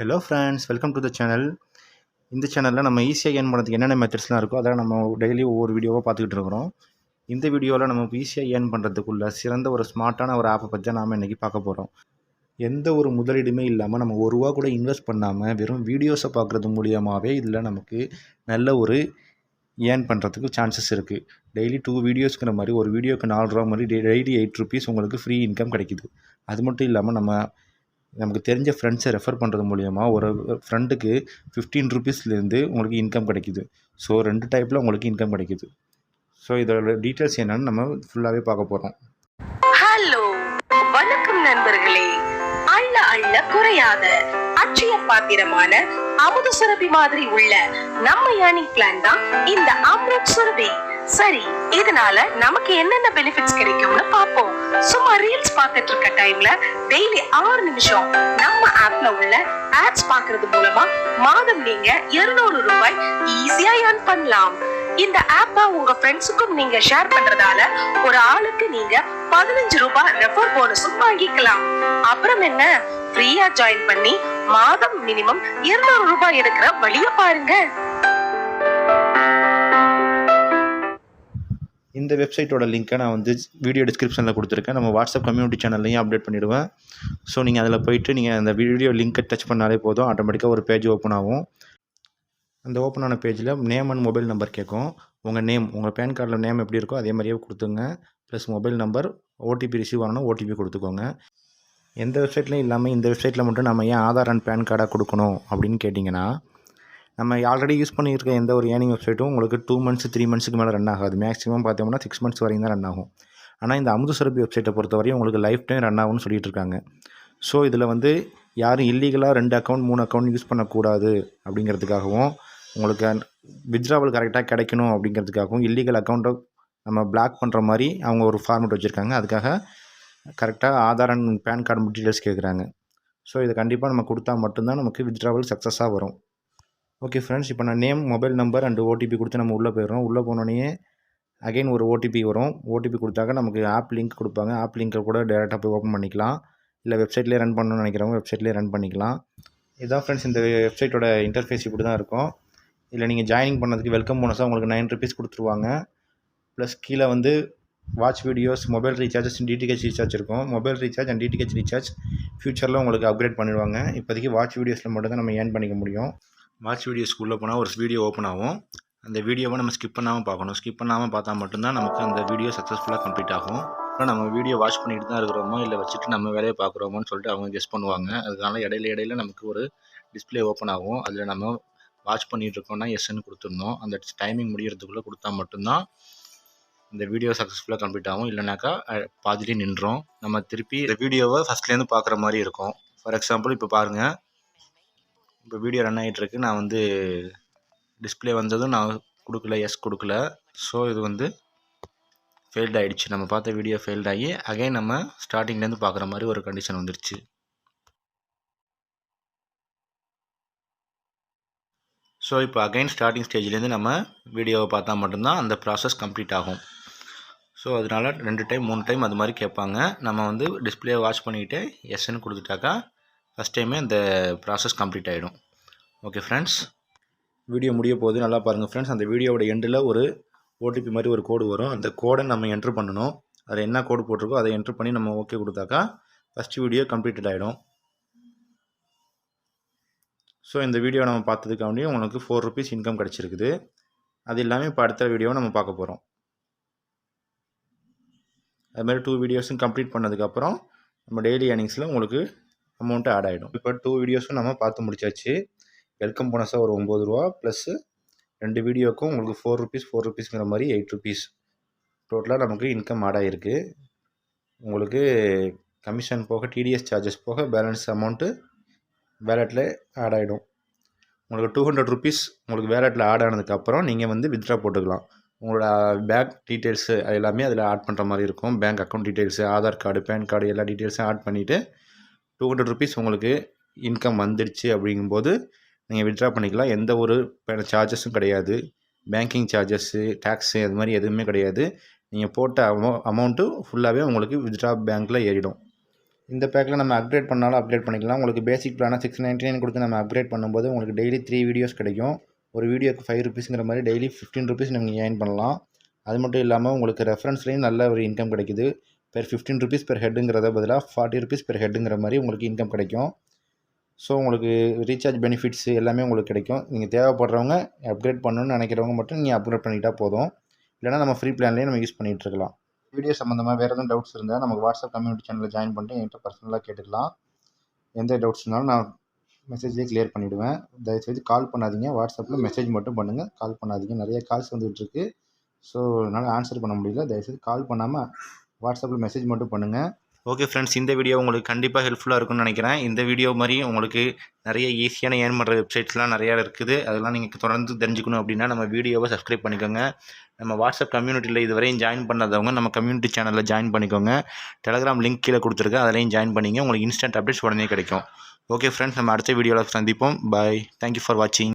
Hello friends welcome to the channel இந்த சேனலில் நம்ம ஈஸியாக ஏர்ன் பண்ணுறதுக்கு என்னென்ன மெத்தட்ஸ்லாம் இருக்கோ அதெல்லாம் நம்ம டெய்லி ஒவ்வொரு வீடியோவாக பார்த்துக்கிட்டு இருக்கிறோம். இந்த வீடியோவில் நம்ம ஈஸியாக ஏர்ன் பண்ணுறதுக்குள்ள சிறந்த ஒரு ஸ்மார்ட்டான ஒரு ஆப்பை பற்றி நாம் இன்றைக்கி பார்க்க போகிறோம் எந்த ஒரு முதலீடுமே இல்லாமல் நம்ம ஒரு ரூபா கூட இன்வெஸ்ட் பண்ணாமல் வெறும் வீடியோஸை பார்க்குறது மூலியமாகவே இதில் நமக்கு நல்ல ஒரு ஏர்ன் பண்ணுறதுக்கு சான்சஸ் இருக்குது டெய்லி டூ வீடியோஸ்ங்கிற மாதிரி ஒரு வீடியோக்கு நாலு ரூபா மாதிரி டெய்லி எயிட் ருபீஸ் உங்களுக்கு ஃப்ரீ இன்கம் கிடைக்குது. அது மட்டும் இல்லாமல் நம்ம நமக்கு தெரிஞ்ச ஃப்ரெண்ட்ஸை ரெஃபர் பண்ணுறது மூலியமா ஒரு ஃப்ரெண்டுக்கு ஃபிஃப்டீன் ருபீஸ்லேருந்து உங்களுக்கு இன்கம் கிடைக்குது. ஸோ ரெண்டு டைப்பில் உங்களுக்கு இன்கம் கிடைக்குது. ஸோ இதோட டீட்டெயில்ஸ் என்னன்னு நம்ம ஃபுல்லாகவே பார்க்க போகிறோம் ஹலோ வணக்கம் நண்பர்களே. அள்ள அள்ள குறையாத அச்சய பாத்திரமான அமுத சுரபி மாதிரி உள்ள நம்ம யானி பிளான் தான் இந்த அம்ருத் சுரபி. சரி இதனால நமக்கு என்னென்ன பெனிஃபிட்ஸ் கிடைக்கும்னு பாப்போம் சும்மா ரீல்ஸ் பார்த்துட்டு இருக்க டைம்ல டெய்லி ஆறு நிமிஷம் நம்ம ஆப்ல உள்ள ஆட்ஸ் பாக்குறது மூலமா மாதம் நீங்க 200 ரூபாய் ஈஸியா ஏர்ன் பண்ணலாம். இந்த ஆப்ப உங்க ஃப்ரெண்ட்ஸுக்கும் நீங்க ஷேர் பண்றதால ஒரு ஆளுக்கு நீங்க பதினஞ்சு ரூபாய் ரெஃபர் போனஸும் வாங்கிக்கலாம். அப்புறம் என்ன? ஃப்ரீயா ஜாயின் பண்ணி மாதம் மினிமம் 200 ரூபாய் எடுக்கிற வழிய பாருங்க. இந்த வெப்சைட்டோட லிங்க்கை நான் வந்து வீடியோ டிஸ்கிரிப்ஷனில் கொடுத்துருக்கேன். நம்ம வாட்ஸ்அப் கம்யூனிட்டி சேனல்லையும் அப்டேட் பண்ணிவிடுவேன் ஸோ நீங்கள் அதில் போயிட்டு நீங்கள் அந்த வீடியோ லிங்க்கை டச் பண்ணாலே போதும். ஆட்டோமேட்டிக்காக ஒரு பேஜ் ஓப்பன் ஆகும். அந்த ஓப்பன் ஆன பேஜில் நேம் அண்ட் மொபைல் நம்பர் கேட்கும். உங்கள் நேம் உங்கள் பேன் கார்டில் நேம் எப்படி இருக்கோ அதே மாதிரியே கொடுத்துங்க. Plus mobile number OTP receive ஆகணும் ஓடிபி கொடுத்துக்கோங்க. எந்த வெப்சைட்லையும் இல்லாமல் இந்த வெப்சைட்டில் மட்டும் நம்ம ஏன் ஆதார் அண்ட் பேன் கார்டாக கொடுக்கணும் அப்படின்னு கேட்டிங்கன்னா நம்ம ஆல்ரெடி யூஸ் பண்ணியிருக்க எந்த ஒரு ஏர்னிங் வெப்சைட்டும் உங்களுக்கு டூ மந்த்ஸ் த்ரீ மந்த்ஸுக்கு மேலே ரன் ஆகாது. மேக்ஸிமம் பார்த்தோம்னா சிக்ஸ் மந்த்ஸ் வரைக்கும் தான் ரன் ஆகும். ஆனால் இந்த அமுது சுரபி வெப்சைட்டை பொறுத்தவரையும் உங்களுக்கு லைஃப் டைம் ரன் ஆகும்னு சொல்லிட்டு இருக்காங்க. ஸோ இதில் வந்து யாரும் இல்லீகலாக ரெண்டு அக்கௌண்ட் மூணு அக்கௌண்ட் யூஸ் பண்ணக்கூடாது அப்படிங்கிறதுக்காகவும் உங்களுக்கு வித்ராவல் கரெக்டாக கிடைக்கணும் அப்படிங்கிறதுக்காகவும் இல்லீகல் அக்கௌண்ட்டை நம்ம பிளாக் பண்ணுற மாதிரி அவங்க ஒரு ஃபார்மெட் வச்சுருக்காங்க. அதுக்காக கரெக்டாக Aadhaar and PAN card details கேட்குறாங்க ஸோ இதை கண்டிப்பாக நம்ம கொடுத்தா மட்டும்தான் நமக்கு வித்ராவல் சக்ஸஸாக வரும். ஓகே ஃப்ரெண்ட்ஸ் இப்போ நான் name mobile number and OTP கொடுத்து நம்ம உள்ளே போயிடுறோம். உள்ளே போனோடனே அகைன் ஒரு ஓடிபி வரும். ஓடிபி கொடுத்தாக்க நமக்கு ஆப் லிங்க் கொடுப்பாங்க. ஆப் லிங்கை கூட டேரெக்டாக போய் ஓப்பன் பண்ணிக்கலாம். இல்லை வெப்சைட்லேயே ரன் பண்ணணும்னு நினைக்கிறவங்க வெப்சைட்லேயே ரன் பண்ணிக்கலாம். இதான் ஃப்ரெண்ட்ஸ் இந்த வெப்சைட்டோட இன்டர்ஃபேஸ் இப்படி தான் இருக்கும். இதில் நீங்கள் ஜாயினிங் பண்ணதுக்கு வெல்கம் போனஸாக உங்களுக்கு நைன் ருபீஸ் கொடுத்துருவாங்க. ப்ளஸ் கீழே வந்து watch videos mobile recharges DTH recharge இருக்கும். Mobile recharge and DTH recharge ஃபியூச்சரில் உங்களுக்கு அப்கிரேட் பண்ணிடுவாங்க. இப்போதைக்கு வாட்ச் வீடியோஸில் மட்டும் தான் நம்ம ஏர்ன் பண்ணிக்க முடியும். வாட்ச் வீடியோஸ்க்கு உள்ளே போனால் ஒரு வீடியோ ஓப்பன் ஆகும். அந்த வீடியோவை நம்ம ஸ்கிப் பண்ணாமல் பார்க்கணும். ஸ்கிப் பண்ணாமல் பார்த்தா மட்டும்தான் நமக்கு அந்த வீடியோ சக்ஸஸ்ஃபுல்லாக கம்ப்ளீட் ஆகும். அப்புறம் நம்ம வீடியோ வாட்ச் பண்ணிட்டு தான் இருக்கிறோமோ இல்லை வச்சுட்டு நம்ம வேலையை பார்க்குறோமோன்னு சொல்லிட்டு அவங்க கெஸ் பண்ணுவாங்க. அதனால இடையில இடையில நமக்கு ஒரு டிஸ்பிளே ஓப்பன் ஆகும். அதில் நம்ம வாட்ச் பண்ணிட்டு இருக்கோம்னா எஸ்ன்னு கொடுத்துருந்தோம் அந்த டைமிங் முடிகிறதுக்குள்ளே கொடுத்தா மட்டும்தான் இந்த வீடியோ சக்ஸஸ்ஃபுல்லாக கம்ப்ளீட் ஆகும். இல்லைனாக்கா பாதிலே நின்றோம். நம்ம திருப்பி இந்த வீடியோவை ஃபஸ்ட்லேருந்து பார்க்குற மாதிரி இருக்கும். ஃபார் எக்ஸாம்பிள் இப்போ பாருங்கள் இப்போ வீடியோ ரன் ஆகிட்டுருக்கு நான் வந்து டிஸ்பிளே வந்ததும் நான் கொடுக்கல எஸ் கொடுக்கல. ஸோ இது வந்து ஃபெயில்ட் ஆகிடுச்சு நம்ம பார்த்த வீடியோ ஃபெயில்ட் ஆகி அகைன் நம்ம ஸ்டார்டிங்லேருந்து பார்க்குற மாதிரி ஒரு கண்டிஷன் வந்துருச்சு. ஸோ இப்போ அகைன் ஸ்டார்டிங் ஸ்டேஜ்லேருந்து நம்ம வீடியோவை பார்த்தா மட்டும்தான் அந்த ப்ராசஸ் கம்ப்ளீட் ஆகும். ஸோ அதனால் ரெண்டு டைம் மூணு டைம் அது மாதிரி கேட்பாங்க. நம்ம வந்து டிஸ்பிளே வாட்ச் பண்ணிக்கிட்டு எஸ்ன்னு கொடுத்துட்டாக்கா ஃபஸ்ட் டைமே இந்த ப்ராசஸ் கம்ப்ளீட் ஆகிடும் ஓகே ஃப்ரெண்ட்ஸ் வீடியோ முடிய போகுது. நல்லா பாருங்கள் ஃப்ரெண்ட்ஸ் அந்த வீடியோவோட எண்டில் ஒரு ஓடிபி மாதிரி ஒரு கோடு வரும். அந்த கோடை நம்ம என்ட்ரு பண்ணணும். அதில் என்ன கோடு போட்டிருக்கோ அதை என்ட்ரு பண்ணி நம்ம ஓகே கொடுத்தாக்கா ஃபஸ்ட் வீடியோ கம்ப்ளீட்டட் ஆகிடும் ஸோ இந்த வீடியோ நம்ம பார்த்ததுக்காண்டி உங்களுக்கு ஃபோர் ருபீஸ் இன்கம் கிடச்சிருக்குது. அது இல்லாமல் இப்போ அடுத்த வீடியோவை நம்ம பார்க்க போகிறோம் அதுமாதிரி டூ வீடியோஸும் கம்ப்ளீட் பண்ணதுக்கப்புறம் நம்ம டெய்லி ஏர்னிங்ஸில் உங்களுக்கு அமௌண்ட்டு ஆட் ஆகிடும் இப்போ டூ வீடியோஸும் நம்ம பார்த்து முடிச்சாச்சு. வெல்கம் போனஸாக ஒரு ஒம்பது ரூபா ப்ளஸ்ஸு ரெண்டு வீடியோக்கும் உங்களுக்கு ஃபோர் ருபீஸ் ஃபோர் ருபீஸ்ங்கிற மாதிரி எயிட் ருபீஸ் டோட்டலாக நமக்கு இன்கம் ஆட் ஆகிருக்கு உங்களுக்கு கமிஷன் போக டிடிஎஸ் சார்ஜஸ் போக பேலன்ஸ் அமௌண்ட்டு வேலெட்டில் ஆட் ஆகிடும் உங்களுக்கு டூ ஹண்ட்ரட் ருபீஸ் உங்களுக்கு வேலெட்டில் ஆட் ஆனதுக்கப்புறம் நீங்கள் வந்து வித்ட்ரா போட்டுக்கலாம். உங்களோட பேங்க் டீட்டெயில்ஸு அது எல்லாமே அதில் ஆட் பண்ணுற மாதிரி இருக்கும். Bank account details Aadhaar card PAN card எல்லா டீட்டெயில்ஸும் ஆட் பண்ணிவிட்டு டூ ஹண்ட்ரட் ருபீஸ் உங்களுக்கு இன்கம் வந்துடுச்சு அப்படிங்கும்போது நீங்கள் வித்ட்ரா பண்ணிக்கலாம். எந்த ஒரு சார்ஜஸும் கிடையாது. பேங்கிங் சார்ஜஸ்ஸு டேக்ஸு அது மாதிரி எதுவுமே கிடையாது. நீங்கள் போட்ட அமௌ அமௌண்ட்டு ஃபுல்லாகவே உங்களுக்கு வித்ட்ரா பேங்க்கில் ஏறிடும். இந்த பேக்கில் நம்ம அப்கிரேட் பண்ணாலும் அப்கிரேட் பண்ணிக்கலாம். உங்களுக்கு பேசிக் பிளானாக சிக்ஸ் நைன்ட்டி நைன் கொடுத்து நம்ம அப்கிரேட் பண்ணும்போது உங்களுக்கு டெய்லி த்ரீ வீடியோஸ் கிடைக்கும். ஒரு வீடியோக்கு ஃபைவ் ருபீஸுங்கிற மாதிரி டெய்லி ஃபிஃப்டீன் ருபீஸ் நீங்கள் ஏர்ன் பண்ணலாம். அது மட்டும் இல்லாமல் உங்களுக்கு ரெஃபரன்ஸ்லேயும் நல்ல ஒரு இன்கம் கிடைக்குது. பெர் ஃபிஃப்டீன் ருபீஸ் பெர் ஹெட்டுங்கிறத பதிலாக ஃபார்ட்டி ருபீஸ் பெர் ஹெட்டுங்கிற மாதிரி உங்களுக்கு இன்கம் கிடைக்கும். ஸோ உங்களுக்கு ரீசார்ஜ் பெனிஃபிட்ஸ் எல்லாமே உங்களுக்கு கிடைக்கும். நீங்கள் தேவைப்படுறவங்க அப்கிரேட் பண்ணணும்னு நினைக்கிறவங்க மட்டும் நீங்கள் அப்கிரேட் பண்ணிக்கிட்டால் போதும். இல்லைனா நம்ம ஃப்ரீ பிளான்லேயே நம்ம யூஸ் பண்ணிகிட்டு இருக்கலாம். வீடியோ சம்மந்தமாக வேறு எதுவும் டவுட்ஸ் இருந்தால் நமக்கு வாட்ஸ்அப் கம்யூனிட்டி சேனலில் ஜாயின் பண்ணிட்டு என்கிட்ட பர்சனலாக கேட்டுக்கலாம். எந்த டவுட்ஸ் இருந்தாலும் நான் மெசேஜ்லேயே கிளியர் பண்ணிவிடுவேன் தயவுசெய்து கால் பண்ணாதீங்க. வாட்ஸ்அப்பில் மெசேஜ் மட்டும் பண்ணுங்கள் கால் பண்ணாதீங்க. நிறைய கால்ஸ் வந்துகிட்ருக்கு ஸோ என்னால் ஆன்சர் பண்ண முடியல. தயவுசெய்து கால் பண்ணாமல் வாட்ஸ்அப்பில் மெசேஜ் மட்டும் பண்ணுங்கள் ஓகே ஃப்ரெண்ட்ஸ் இந்த வீடியோ உங்களுக்கு கண்டிப்பாக ஹெல்ப்ஃபுல்லாக இருக்கும்னு நினைக்கிறேன். இந்த வீடியோ மாதிரி உங்களுக்கு நிறைய ஈஸியான ஏர்ன் பண்ணுற வெப்சைட்ஸ்லாம் நிறையா இருக்குது. அதெல்லாம் நீங்கள் தொடர்ந்து தெரிஞ்சுக்கணும் அப்படின்னா நம்ம வீடியோவை சப்ஸ்கிரைப் பண்ணிக்கோங்க. நம்ம வாட்ஸ்அப் கம்யூனிட்டியில் இதுவரையும் ஜாயின் பண்ணாதவங்க நம்ம கம்யூனிட்டி சேனலில் ஜாயின் பண்ணிக்கோங்க. டெலகிராம் லிங்க் கீழே கொடுத்துருக்கேன். அதிலையும் ஜாயின் பண்ணிங்க உங்களுக்கு இன்ஸ்டன்ட் அப்டேட்ஸ் உடனே கிடைக்கும். ஓகே ஃப்ரெண்ட்ஸ் நம்ம அடுத்த வீடியோவில் சந்திப்போம். பாய் தேங்க்யூ ஃபார் வாட்சிங்